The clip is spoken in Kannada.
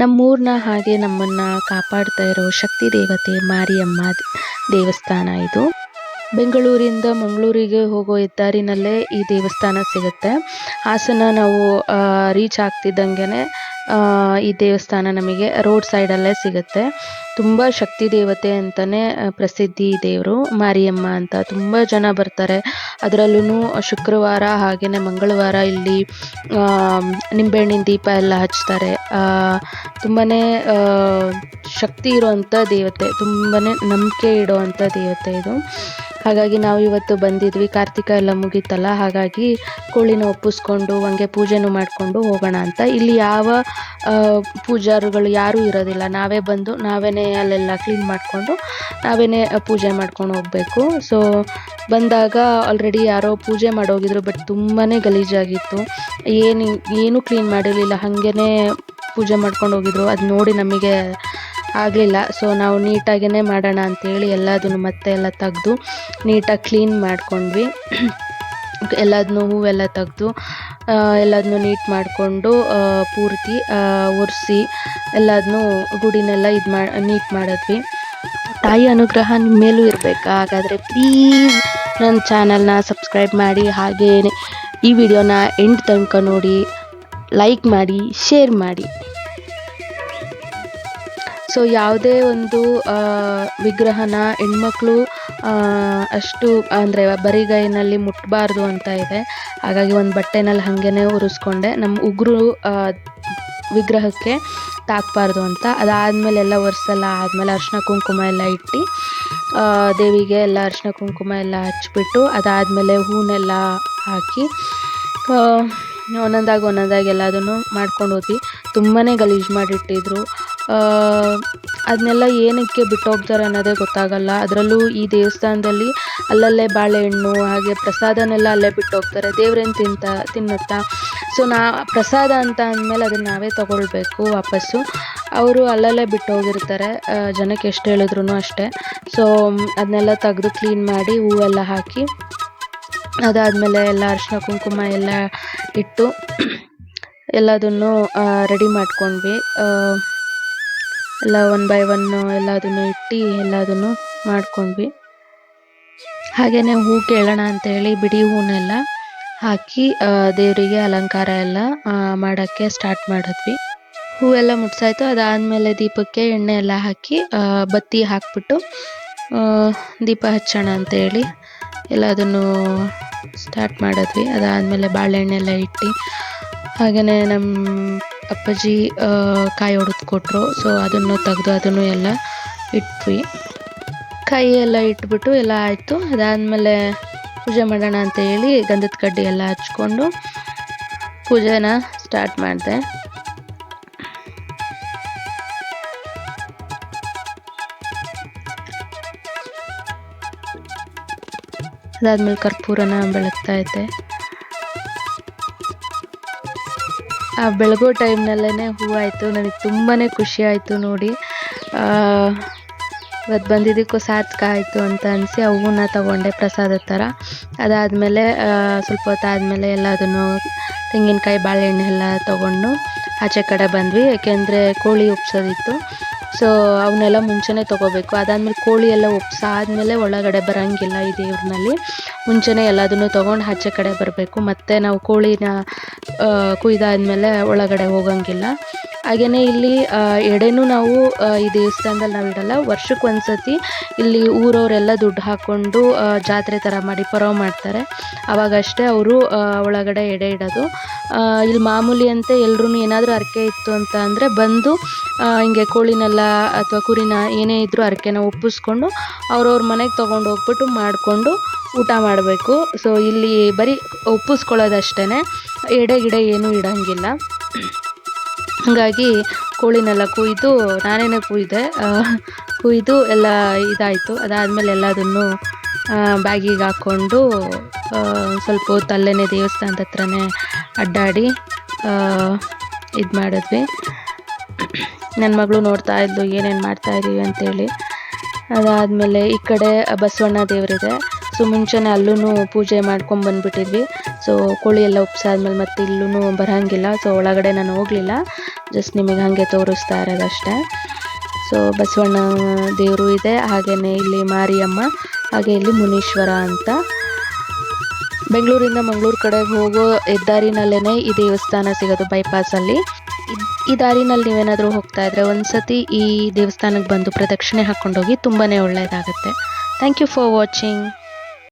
ನಮ್ಮೂರನ್ನ ಹಾಗೆ ನಮ್ಮನ್ನು ಕಾಪಾಡ್ತಾ ಇರೋ ಶಕ್ತಿ ದೇವತೆ ಮಾರಿಯಮ್ಮ ದೇವಸ್ಥಾನ ಇದು. ಬೆಂಗಳೂರಿಂದ ಮಂಗಳೂರಿಗೆ ಹೋಗೋ ಹೆದ್ದಾರಿನಲ್ಲೇ ಈ ದೇವಸ್ಥಾನ ಸಿಗುತ್ತೆ. ಹಾಸನ ನಾವು ರೀಚ್ ಆಗ್ತಿದ್ದಂಗೆ ಈ ದೇವಸ್ಥಾನ ನಮಗೆ ರೋಡ್ ಸೈಡಲ್ಲೇ ಸಿಗುತ್ತೆ. ತುಂಬ ಶಕ್ತಿ ದೇವತೆ ಅಂತಲೇ ಪ್ರಸಿದ್ಧಿ ದೇವರು ಮಾರಿಯಮ್ಮ ಅಂತ. ತುಂಬ ಜನ ಬರ್ತಾರೆ. ಅದರಲ್ಲೂ ಶುಕ್ರವಾರ ಹಾಗೆಯೇ ಮಂಗಳವಾರ ಇಲ್ಲಿ ನಿಂಬೆಹಣ್ಣಿನ ದೀಪ ಎಲ್ಲ ಹಚ್ತಾರೆ. ತುಂಬಾ ಶಕ್ತಿ ಇರುವಂಥ ದೇವತೆ. ತುಂಬಾ ನಂಬಿಕೆ ಇಡುವಂಥ ದೇವತೆ ಇದು. ಹಾಗಾಗಿ ನಾವು ಇವತ್ತು ಬಂದಿದ್ವಿ. ಕಾರ್ತಿಕ ಎಲ್ಲ ಮುಗೀತಲ್ಲ, ಹಾಗಾಗಿ ಕೋಳಿನ ಒಪ್ಪಿಸ್ಕೊಂಡು, ಹಂಗೆ ಪೂಜೆನೂ ಮಾಡಿಕೊಂಡು ಹೋಗೋಣ ಅಂತ. ಇಲ್ಲಿ ಯಾವ ಪೂಜಾರುಗಳು ಯಾರೂ ಇರೋದಿಲ್ಲ. ನಾವೇ ಬಂದು ನಾವೇ ಅಲ್ಲೆಲ್ಲ ಕ್ಲೀನ್ ಮಾಡಿಕೊಂಡು ನಾವೇನೇ ಪೂಜೆ ಮಾಡ್ಕೊಂಡು ಹೋಗಬೇಕು. ಸೊ ಬಂದಾಗ ಆಲ್ರೆಡಿ ಯಾರೋ ಪೂಜೆ ಮಾಡೋಗಿದ್ರು ಬಟ್ ತುಂಬಾ ಗಲೀಜಾಗಿತ್ತು. ಏನು, ಏನೂ ಕ್ಲೀನ್ ಮಾಡಿರಲಿಲ್ಲ. ಹಾಗೇ ಪೂಜೆ ಮಾಡ್ಕೊಂಡು ಹೋಗಿದ್ರು. ಅದು ನೋಡಿ ನಮಗೆ ಆಗಲಿಲ್ಲ. ಸೊ ನಾವು ನೀಟಾಗೇ ಮಾಡೋಣ ಅಂತೇಳಿ ಎಲ್ಲದನ್ನು ಮತ್ತೆ ಎಲ್ಲ ತೆಗೆದು ನೀಟಾಗಿ ಕ್ಲೀನ್ ಮಾಡ್ಕೊಂಡ್ವಿ. ಎಲ್ಲದನ್ನೂ ಹೂವೆಲ್ಲ ತೆಗ್ದು ಎಲ್ಲದನ್ನೂ ನೀಟ್ ಮಾಡಿಕೊಂಡು ಪೂರ್ತಿ ಒರೆಸಿ ಎಲ್ಲದನ್ನೂ ಗುಡಿನೆಲ್ಲ ಇದು ಮಾ, ನೀಟ್ ಮಾಡಿದ್ವಿ. ತಾಯಿ ಅನುಗ್ರಹ ನಿಮ್ಮ ಮೇಲೂ ಇರಬೇಕು? ಹಾಗಾದರೆ ಪ್ಲೀಸ್ ನನ್ನ ಚಾನಲ್ನ ಸಬ್ಸ್ಕ್ರೈಬ್ ಮಾಡಿ ಹಾಗೇ ಈ ವಿಡಿಯೋನ ಎಂಡ್ ತನಕ ನೋಡಿ ಲೈಕ್ ಮಾಡಿ ಶೇರ್ ಮಾಡಿ. ಸೊ ಯಾವುದೇ ಒಂದು ವಿಗ್ರಹನ ಹೆಣ್ಮಕ್ಳು ಅಷ್ಟು, ಅಂದರೆ ಬರಿಗೈನಲ್ಲಿ ಮುಟ್ಟಬಾರ್ದು ಅಂತ ಇದೆ. ಹಾಗಾಗಿ ಒಂದು ಬಟ್ಟೆನಲ್ಲಿ ಹಾಗೇನೆ ಉರಿಸ್ಕೊಂಡೆ. ನಮ್ಮ ಉಗುರು ವಿಗ್ರಹಕ್ಕೆ ತಾಕಬಾರ್ದು ಅಂತ. ಅದಾದಮೇಲೆ ಎಲ್ಲ ಒರೆಸೆಲ್ಲ ಆದಮೇಲೆ ಅರಿಶಿನ ಕುಂಕುಮ ಎಲ್ಲ ಇಟ್ಟು ದೇವಿಗೆ ಎಲ್ಲ ಅರಿಶಿನ ಕುಂಕುಮ ಎಲ್ಲ ಹಚ್ಬಿಟ್ಟು, ಅದಾದಮೇಲೆ ಹೂನೆಲ್ಲ ಹಾಕಿ ಒಂದೊಂದಾಗಿ ಒಂದೊಂದಾಗಿ ಎಲ್ಲದನ್ನು ಮಾಡ್ಕೊಂಡು ಹೋದ್ವಿ. ತುಂಬಾ ಗಲೀಜು ಮಾಡಿಟ್ಟಿದ್ರು. ಅದನ್ನೆಲ್ಲ ಏನಕ್ಕೆ ಬಿಟ್ಟು ಹೋಗ್ತಾರೆ ಅನ್ನೋದೇ ಗೊತ್ತಾಗಲ್ಲ. ಅದರಲ್ಲೂ ಈ ದೇವಸ್ಥಾನದಲ್ಲಿ ಅಲ್ಲಲ್ಲೇ ಬಾಳೆಹಣ್ಣು, ಹಾಗೆ ಪ್ರಸಾದನೆಲ್ಲ ಅಲ್ಲೇ ಬಿಟ್ಟು ಹೋಗ್ತಾರೆ ದೇವ್ರೇನು ತಿಂತ, ತಿನ್ನುತ್ತಾ? ಸೊ ನಾ, ಪ್ರಸಾದ ಅಂತ ಅಂದಮೇಲೆ ಅದನ್ನು ನಾವೇ ತಗೊಳ್ಬೇಕು ವಾಪಸ್ಸು. ಅವರು ಅಲ್ಲಲ್ಲೇ ಬಿಟ್ಟು ಹೋಗಿರ್ತಾರೆ ಜನಕ್ಕೆ ಎಷ್ಟು ಹೇಳಿದ್ರು ಅಷ್ಟೇ. ಸೊ ಅದನ್ನೆಲ್ಲ ತೆಗೆದು ಕ್ಲೀನ್ ಮಾಡಿ ಹೂವೆಲ್ಲ ಹಾಕಿ, ಅದಾದಮೇಲೆ ಎಲ್ಲ ಅರಿಶಿನ ಕುಂಕುಮ ಎಲ್ಲ ಇಟ್ಟು, ಎಲ್ಲದನ್ನು ರೆಡಿ ಮಾಡ್ಕೊಂಡ್ವಿ. ಎಲ್ಲ ಒನ್ ಬೈ ಒನ್ ಎಲ್ಲದನ್ನು ಇಟ್ಟು ಎಲ್ಲದನ್ನು ಮಾಡ್ಕೊಂಡ್ವಿ. ಹಾಗೆಯೇ ಹೂ ಕೇಳೋಣ ಅಂತೇಳಿ ಬಿಡಿ ಹೂನೆಲ್ಲ ಹಾಕಿ ದೇವರಿಗೆ ಅಲಂಕಾರ ಎಲ್ಲ ಮಾಡೋಕ್ಕೆ ಸ್ಟಾರ್ಟ್ ಮಾಡಿದ್ವಿ. ಹೂವೆಲ್ಲ ಮುಟ್ಸಾಯ್ತು. ಅದಾದಮೇಲೆ ದೀಪಕ್ಕೆ ಎಣ್ಣೆ ಎಲ್ಲ ಹಾಕಿ ಬತ್ತಿ ಹಾಕ್ಬಿಟ್ಟು ದೀಪ ಹಚ್ಚೋಣ ಅಂತೇಳಿ ಎಲ್ಲದನ್ನು ಸ್ಟಾರ್ಟ್ ಮಾಡಿದ್ವಿ. ಅದಾದಮೇಲೆ ಬಾಳೆಹಣ್ಣೆಲ್ಲ ಇಟ್ಟು ಹಾಗೆಯೇ ನಮ್ಮ ಅಪ್ಪಾಜಿ ಕಾಯಿ ಹೊಡೆದು ಕೊಟ್ಟರು ಸೊ ಅದನ್ನು ತೆಗೆದು ಅದನ್ನು ಎಲ್ಲ ಇಟ್ವಿ. ಕಾಯಿ ಎಲ್ಲ ಇಟ್ಬಿಟ್ಟು ಎಲ್ಲ ಆಯಿತು. ಅದಾದಮೇಲೆ ಪೂಜೆ ಮಾಡೋಣ ಅಂತ ಹೇಳಿ ಗಂಧದ ಕಡ್ಡಿ ಎಲ್ಲ ಹಚ್ಕೊಂಡು ಪೂಜೆನ ಸ್ಟಾರ್ಟ್ ಮಾಡಿದೆ. ಅದಾದ್ಮೇಲೆ ಕರ್ಪೂರನ ಬೆಳಗ್ತಾ ಇದ್ದೆ. ಆ ಬೆಳಗೋ ಟೈಮ್ನಲ್ಲೇ ಹೂವಾಯಿತು ನನಗೆ ತುಂಬಾ ಖುಷಿ ಆಯಿತು ನೋಡಿ. ಇವತ್ತು ಬಂದಿದ್ದಕ್ಕೂ ಸಾರ್ಥಕ ಆಯಿತು ಅಂತ ಅನಿಸಿ ಆ ಹೂವನ್ನ ತಗೊಂಡೆ ಪ್ರಸಾದದ ಥರ ಅದಾದಮೇಲೆ ಸ್ವಲ್ಪ ಹೊತ್ತಾದಮೇಲೆ ಎಲ್ಲ ಅದನ್ನು ತೆಂಗಿನಕಾಯಿ, ಬಾಳೆಹಣ್ಣೆಲ್ಲ ತೊಗೊಂಡು ಆಚೆ ಕಡೆ ಬಂದ್ವಿ. ಯಾಕೆಂದರೆ ಕೋಳಿ ಉಪ್ಸೋದಿತ್ತು. ಸೊ ಅವನ್ನೆಲ್ಲ ಮುಂಚೆನೇ ತಗೋಬೇಕು. ಅದಾದಮೇಲೆ ಕೋಳಿ ಎಲ್ಲ ಒಪ್ಸಾದ್ಮೇಲೆ ಒಳಗಡೆ ಬರೋಂಗಿಲ್ಲ ಈ ದೇವ್ರನಲ್ಲಿ. ಮುಂಚೆನೇ ಎಲ್ಲದನ್ನು ತೊಗೊಂಡು ಆಚೆ ಕಡೆ ಬರಬೇಕು. ಮತ್ತು ನಾವು ಕೋಳಿನ ಕುಯ್ದಾದ್ಮೇಲೆ ಒಳಗಡೆ ಹೋಗಂಗಿಲ್ಲ. ಹಾಗೆಯೇ ಇಲ್ಲಿ ಎಡೆನೂ ನಾವು ಈ ದೇವಸ್ಥಾನದಲ್ಲಿ ನಾವು ಇಡಲ್ಲ. ವರ್ಷಕ್ಕೆ ಒಂದ್ಸತಿ ಇಲ್ಲಿ ಊರವರೆಲ್ಲ ದುಡ್ಡು ಹಾಕ್ಕೊಂಡು ಜಾತ್ರೆ ಥರ ಮಾಡಿ ಪರವ್ ಮಾಡ್ತಾರೆ. ಅವಾಗಷ್ಟೇ ಅವರು ಒಳಗಡೆ ಎಡೆ ಇಡೋದು. ಇಲ್ಲಿ ಮಾಮೂಲಿ ಅಂತ ಎಲ್ಲರೂ ಏನಾದರೂ ಹರಕೆ ಇತ್ತು ಅಂತ ಅಂದರೆ ಬಂದು ಹಿಂಗೆ ಕೋಳಿನೆಲ್ಲ ಅಥವಾ ಕುರಿನ ಏನೇ ಇದ್ದರೂ ಹರಕೆನ ಒಪ್ಪಿಸ್ಕೊಂಡು ಅವ್ರವ್ರ ಮನೆಗೆ ತೊಗೊಂಡು ಹೋಗ್ಬಿಟ್ಟು ಮಾಡಿಕೊಂಡು ಊಟ ಮಾಡಬೇಕು. ಸೊ ಇಲ್ಲಿ ಬರೀ ಒಪ್ಪಿಸ್ಕೊಳ್ಳೋದಷ್ಟೇ ಎಡೆ ಗಿಡ ಏನೂ ಇಡೋಂಗಿಲ್ಲ. ಹಾಗಾಗಿ ಕೋಳಿನೆಲ್ಲ ಕುಯ್ದು ನಾನೇ ಕುಯ್ದೆ ಕುಯ್ದು ಎಲ್ಲ ಇದಾಯಿತು. ಅದಾದಮೇಲೆ ಎಲ್ಲದನ್ನು ಬ್ಯಾಗಿಗೆ ಹಾಕ್ಕೊಂಡು ಸ್ವಲ್ಪ ಹೊತ್ತು ಅಲ್ಲೇ ದೇವಸ್ಥಾನದ ಹತ್ರನೇ ಅಡ್ಡಾಡಿ ಇದು ಮಾಡಿದ್ವಿ. ನನ್ನ ಮಗಳು ನೋಡ್ತಾ ಇದ್ಲು, ಏನೇನು ಮಾಡ್ತಾ ಇದೀವಿ ಅಂತೇಳಿ. ಅದಾದಮೇಲೆ ಈ ಕಡೆ ಬಸವಣ್ಣ ದೇವರಿದೆ. ಸೊ ಮುಂಚೆನೆ ಅಲ್ಲೂ ಪೂಜೆ ಮಾಡ್ಕೊಂಡು ಬಂದ್ಬಿಟ್ಟಿದ್ವಿ. ಸೊ ಕೋಳಿ ಎಲ್ಲ ಉಪ್ಸಾದ್ಮೇಲೆ ಮತ್ತೆ ಇಲ್ಲೂ ಬರೋಂಗಿಲ್ಲ. ಸೊ ಒಳಗಡೆ ನಾನು ಹೋಗಲಿಲ್ಲ. ಜಸ್ಟ್ ನಿಮಗೆ ಹಾಗೆ ತೋರಿಸ್ತಾ ಇರೋದಷ್ಟೇ ಸೊ ಬಸವಣ್ಣ ದೇವರು ಇದೆ. ಹಾಗೆಯೇ ಇಲ್ಲಿ ಮಾರಿಯಮ್ಮ, ಹಾಗೆ ಇಲ್ಲಿ ಮುನೀಶ್ವರ ಅಂತ. ಬೆಂಗಳೂರಿಂದ ಮಂಗಳೂರು ಕಡೆಗೆ ಹೋಗೋ ಹೆದ್ದಾರಿನಲ್ಲೇ ಈ ದೇವಸ್ಥಾನ ಸಿಗೋದು ಬೈಪಾಸಲ್ಲಿ ಈ ದಾರಿನಲ್ಲಿ ನೀವೇನಾದರೂ ಹೋಗ್ತಾ ಇದ್ರೆ ಒಂದ್ಸತಿ ಈ ದೇವಸ್ಥಾನಕ್ಕೆ ಬಂದು ಪ್ರದಕ್ಷಿಣೆ ಹಾಕ್ಕೊಂಡೋಗಿ ತುಂಬಾ ಒಳ್ಳೆಯದಾಗುತ್ತೆ ಥ್ಯಾಂಕ್ ಯು ಫಾರ್ ವಾಚಿಂಗ್